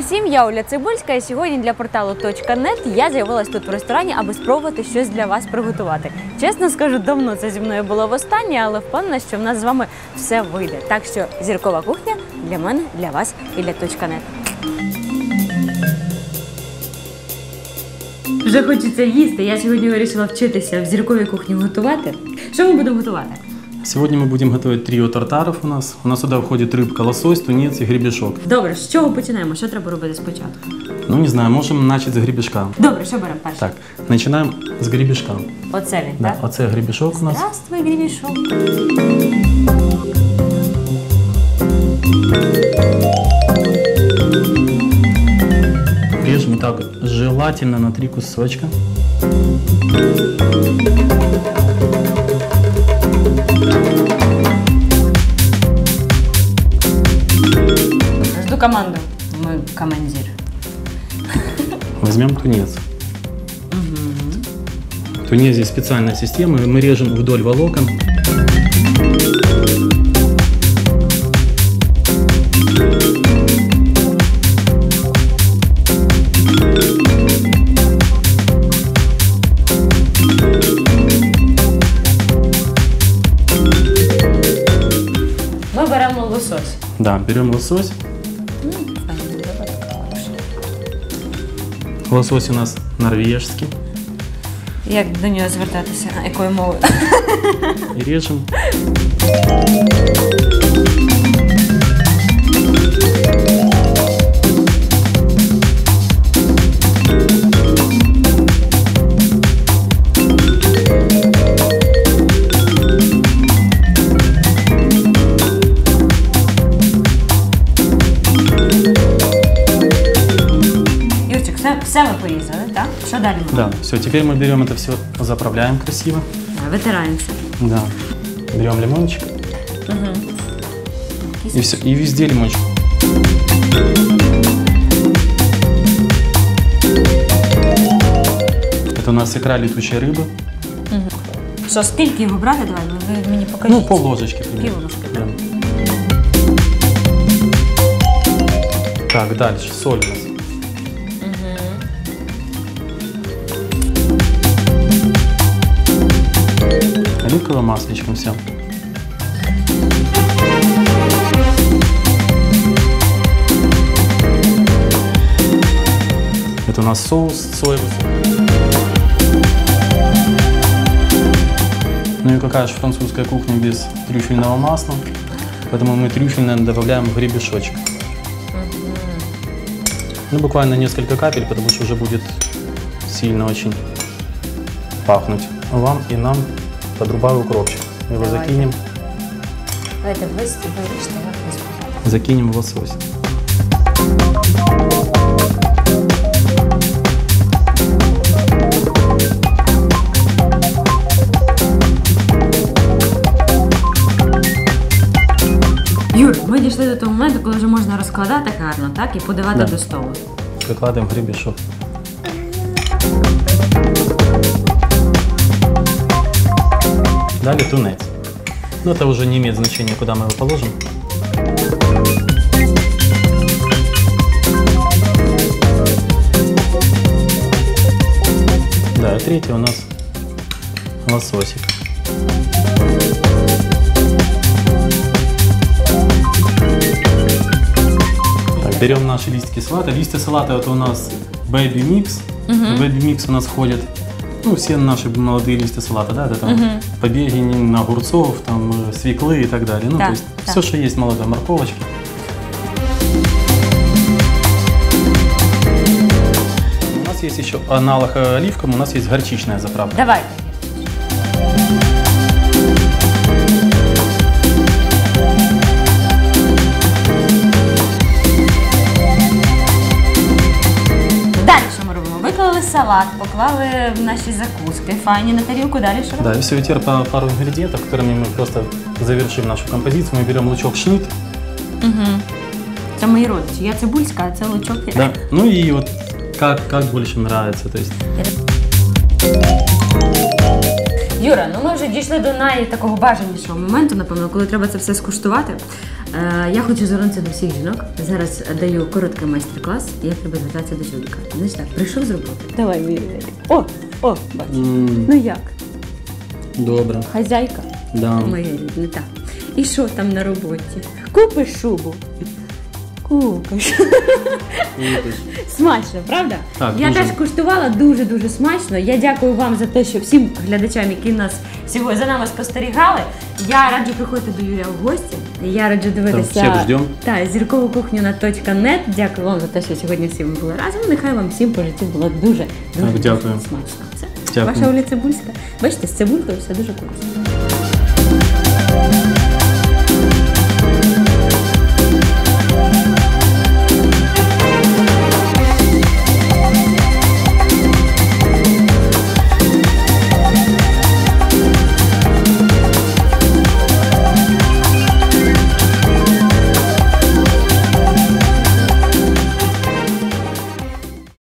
всім, я Оля Цибульська, і сьогодні для порталу .net я з'явилась тут в ресторані, аби спробувати щось для вас приготувати. Чесно скажу, давно це зі мною було востаннє, але впевнена, що в нас з вами все вийде. Так що зіркова кухня для мене, для вас і для .net. Вже хочеться їсти. Я сьогодні вирішила вчитися в зірковій кухні готувати. Що ми будемо готувати? Сегодня мы будем готовить трио тартаров у нас. У нас сюда входит рыбка, лосось, тунец и гребешок. Добре, з чого починаємо? Що треба робити спочатку? Ну, не знаю, можем начать с гребешка. Добре, що беремо перше? Так, начинаем с гребешка. Оце він, Да, так? оце гребешок у нас. Здравствуй, гребешок. Режем так, желательно на три кусочка. Возьмем тунец. Тунец здесь специальная система. Мы режем вдоль волокон. Ми беремо лосось. Да, берем лосось. Лосось у нас норвежский. Як до нього звертатися? Якою мовою? И режем. все, все ми порізали, так? Що далі? ми Да, все, теперь мы берем это все, заправляем красиво. робимо? Витираємося. Да. Берем лимончик. И все, и везде лимончик. Это у нас икра летучей рыбы. Що, скільки його брати? Давай, ви- ви мені покажіть. Ну, пол ложечки примерно. Пол ложки, Да. Так, дальше. Соль у нас. Оливковым масличком все. Это у нас соус соевый. Ну и какая же французская кухня без трюфельного масла. Поэтому мы трюфельное добавляем в гребешочек. Ну, буквально несколько капель, потому что уже будет сильно очень пахнуть вам и нам. Подрубаю укропчик. Мы его Давайте. закинем, Давайте ви вирішите, як ви спочатку. закинем в лосось. Юр, ми дійшли до того моменту, коли вже можна розкладати гарно, так? І подавати Да. до столу. Выкладываем в гребешок. Далее тунец. Но это уже не имеет значения, куда мы его положим. Да, третий у нас лососик. Так, берем наши листики салата. Листья салата это у нас baby mix. В baby mix у нас входят ну, все наши молодые листья салата, да, это там побеги огурцов, там э, свеклы и так далее. Ну, Да, то есть да. все, что есть молодой морковочки. У нас есть еще аналог э, оливкам, у нас есть горчичная заправка. Давайте. Виклали салат, поклали наші закуски, файні на тарілку, далі що робимо? Да, и все, и теперь по пару ингредиентов, которыми мы просто завершим нашу композицию. Мы берем лучок шнит, Це мої родичі. Я цибульська, а це лучок. да, ну и вот как, как больше нравится, то есть Юра, ну ми вже дійшли до най такого бажанішого моменту, напевно, коли треба це все скуштувати. Е, я хочу звернутися до всіх жінок. Зараз даю короткий майстер-клас, як треба звертатися до чоловіка. Знаєш так, прийшов з роботи. Давай, мій. О, о, бач. Ну як? Добре. Хазяйка Да. моя рідна, так. І що там на роботі? Купиш шубу. Купиш. Смачно, правда? Так, я дуже. теж куштувала дуже дуже смачно. Я дякую вам за те, що всім глядачам, які нас сьогодні за нами спостерігали. Я раджу приходити до Юрія в гості. Я раджу дивитися всіх ждем. та, зіркову кухню на .net. Дякую вам за те, що сьогодні всі ми були разом. Нехай вам всім по житті було дуже дуже Так, дякую. смачно. Це Дякую. ваша Оля Цибульська. Бачите, з цибулькою все дуже корисно.